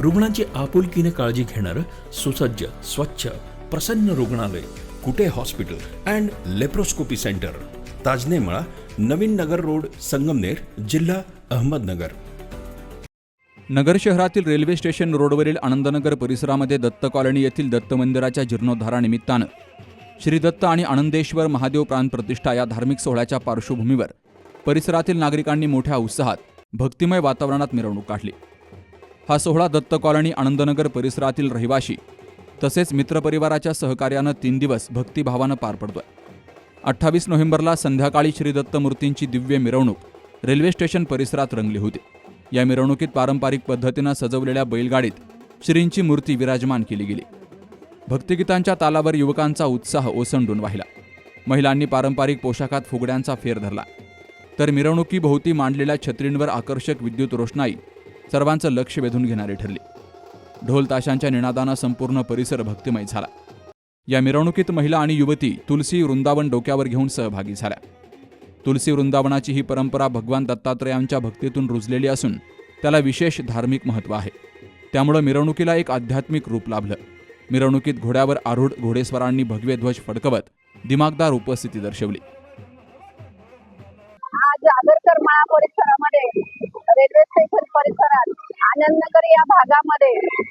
रुग्णांची आपुलकीने काळजी घेणारं सुसज्ज स्वच्छ प्रसन्न रुग्णालय Kute hospital and laparoscopy centre Tajnemala Navin Nagar road Sangamner जिल्हा अहमदनगर. नगर शहरातील रेल्वे स्टेशन रोडवरील आनंदनगर परिसरामध्ये दत्त कॉलनी येथील दत्त मंदिराच्या जीर्णोद्धारानिमित्तानं श्री दत्त आणि आनंदेश्वर महादेव प्राण प्रतिष्ठा या धार्मिक सोहळ्याच्या पार्श्वभूमीवर परिसरातील नागरिकांनी मोठ्या उत्साहात भक्तिमय वातावरणात मिरवणूक काढली. हा सोहळा दत्त कॉलनी आनंदनगर परिसरातील रहिवाशी तसेच मित्रपरिवाराच्या सहकार्यानं तीन दिवस भक्तिभावानं पार पडतोय. अठ्ठावीस नोव्हेंबरला संध्याकाळी श्री दत्त मूर्तींची दिव्य मिरवणूक रेल्वे स्टेशन परिसरात रंगली होती. या मिरवणुकीत पारंपरिक पद्धतीनं सजवलेल्या बैलगाडीत श्रींची मूर्ती विराजमान केली गेली. भक्तिगीतांच्या तालावर युवकांचा उत्साह ओसंडून वाहिला. महिलांनी पारंपरिक पोशाखात फुगड्यांचा फेर धरला. तर मिरवणुकीभोवती मांडलेल्या छत्रींवर आकर्षक विद्युत रोषणाई सर्वांचं लक्ष वेधून घेणारी ठरली. ढोल ताशांच्या निनादानं संपूर्ण परिसर भक्तिमय झाला. या मिरवणुकीत महिला आणि युवती तुलसी वृंदावन डोक्यावर घेऊन सहभागी झाल्या. तुलसी वृंदावनाची ही परंपरा भगवान दत्तात्रयांच्या भक्तीतून रुजलेली असून त्याला विशेष धार्मिक महत्त्व आहे. त्यामुळं मिरवणुकीला एक आध्यात्मिक रूप लाभलं. मिरवणुकीत घोड्यावर आरूढ घोडेस्वारांनी भगवे ध्वज फडकवत दिमागदार उपस्थिती दर्शवली. आज आगरकर मळा परिसरामध्ये रेल्वे स्टेशन आनंदनगर या भागामध्ये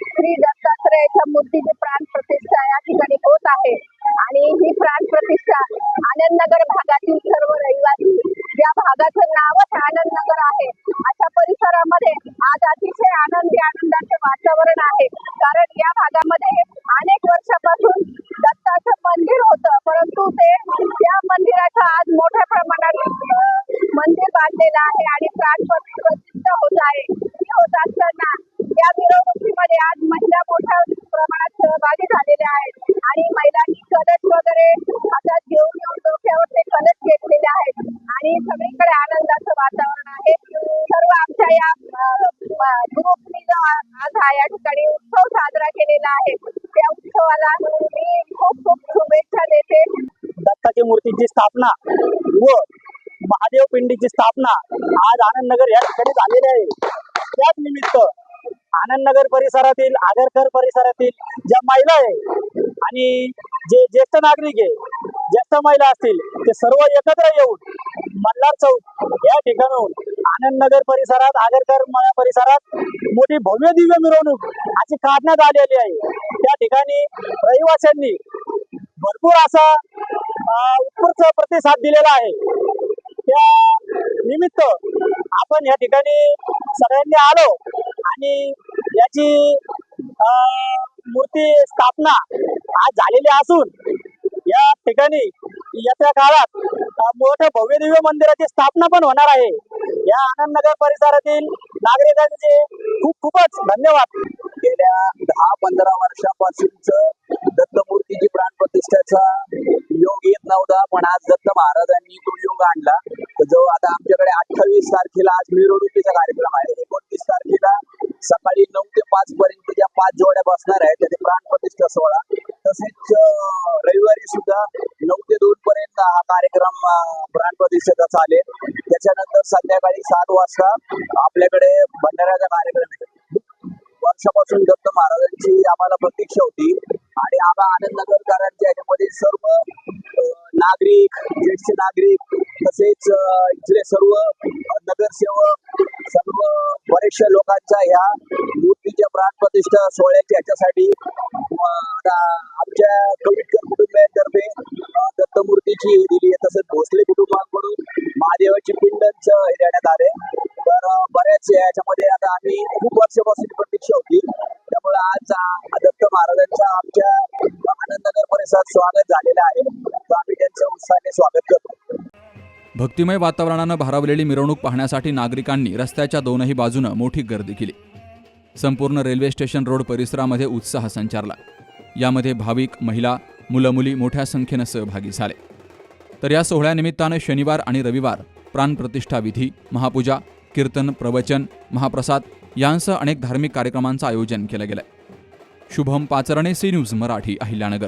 श्री दत्तात्रयाच्या मूर्तीची प्राण प्रतिष्ठा या ठिकाणी होत आहे. आणि ही प्राण प्रतिष्ठा आनंदनगर भागातील सर्व रहिवासी या भागाचं नावच आनंदनगर आहे अशा परिसरामध्ये आज अतिशय आनंदी आनंदाचे वातावरण आहे. कारण या भागामध्ये अनेक वर्षापासून दत्ताचं मंदिर होतं परंतु ते या मंदिराचं आज मोठ्या प्रमाणात मंदिर बांधलेलं आहे आणि प्राण आज हा या ठिकाणी उत्सव साजरा केलेला आहे. त्या उत्सवाला मी खूप खूप शुभेच्छा देते. दत्ताची मूर्तीची स्थापना व महादेव पिंडीची स्थापना आज आनंदनगर या ठिकाणी झालेली आहे. त्याच निमित्त आनंदनगर परिसरातील आगरकर परिसरातील ज्या महिला आहे आणि जे ज्येष्ठ नागरिक आहे ज्येष्ठ महिला असतील ते सर्व एकत्र येऊन मल्हार चौक या ठिकाणून आनंदनगर परिसरात आगरकर परिसरात मोठी भव्य दिव्य मिरवणूक अशी काढण्यात आलेली आहे. त्या ठिकाणी रहिवाशांनी भरपूर असा उत्कृष्ट प्रतिसाद दिलेला आहे. त्या निमित्त आपण या ठिकाणी सगळ्यांनी आलो आणि याची अं, मूर्ती स्थापना आज झालेली असून या ठिकाणी येत्या काळात मोठ्या भव्य दिव्य मंदिराची स्थापना पण होणार आहे. या आनंदनगर परिसरातील नागरिकांचे खूप खूपच धन्यवाद. गेल्या दहा पंधरा वर्षापासूनच दत्तमूर्तीची प्राण प्रतिष्ठाचा योग येत नव्हता पण आज दत्त महाराजांनी तो योग आणला. जो आता आमच्याकडे अठ्ठावीस तारखेला आज मिरवणुकीचा कार्यक्रम आहे एकोणतीस तारखेला सकाळी नऊ ते पाच पर्यंत ज्या पाच जोड्या बसणार आहेत त्याचे प्राण प्रतिष्ठा सोहळा. तसेच रविवारी सुद्धा नऊ ते दोन पर्यंत हा कार्यक्रम प्राण प्रतिष्ठेचा चालेल. त्याच्यानंतर संध्याकाळी सात वाजता आपल्याकडे भंडाऱ्याचा कार्यक्रम आहे. वर्षापासून दत्त महाराजांची आम्हाला प्रतीक्षा होती आणि आम्हा आनंदनगरकरांच्या याच्यामध्ये सर्व नागरिक ज्येष्ठ नागरिक तसेच इथले सर्व नगरसेवक सर्व बरेचशा लोकांचा ह्या मूर्तीच्या प्राणप्रतिष्ठा सोहळ्याच्या याच्यासाठी आता आमच्या कविटकर कुटुंबियांतर्फे दत्तमूर्तीची हे दिली आहे. तसंच भोसले कुटुंबाकडून महादेवाची पिंडच हे देण्यात आले तर बऱ्याच याच्यामध्ये आता आम्ही खूप वर्षापासून प्रतीक्षा होती. त्यामुळे आज दत्त महाराजांच्या आमच्या आनंदनगर परिसरात स्वागत झालेलं आहे. तर आम्ही त्यांचं उत्साहाने स्वागत करतो. भक्तिमय वातावरणानं भारावलेली मिरवणूक पाहण्यासाठी नागरिकांनी रस्त्याच्या दोनही बाजूनं मोठी गर्दी केली. संपूर्ण रेल्वे स्टेशन रोड परिसरामध्ये उत्साह संचारला. यामध्ये भाविक महिला मुलं मुली मोठ्या संख्येनं सहभागी झाले. तर या सोहळ्यानिमित्तानं शनिवार आणि रविवार प्राणप्रतिष्ठा विधी महापूजा कीर्तन प्रवचन महाप्रसाद यांसह अनेक धार्मिक कार्यक्रमांचं आयोजन केलं गेलंय. Shubham Pacharne C news Marathi Ahilyanagar.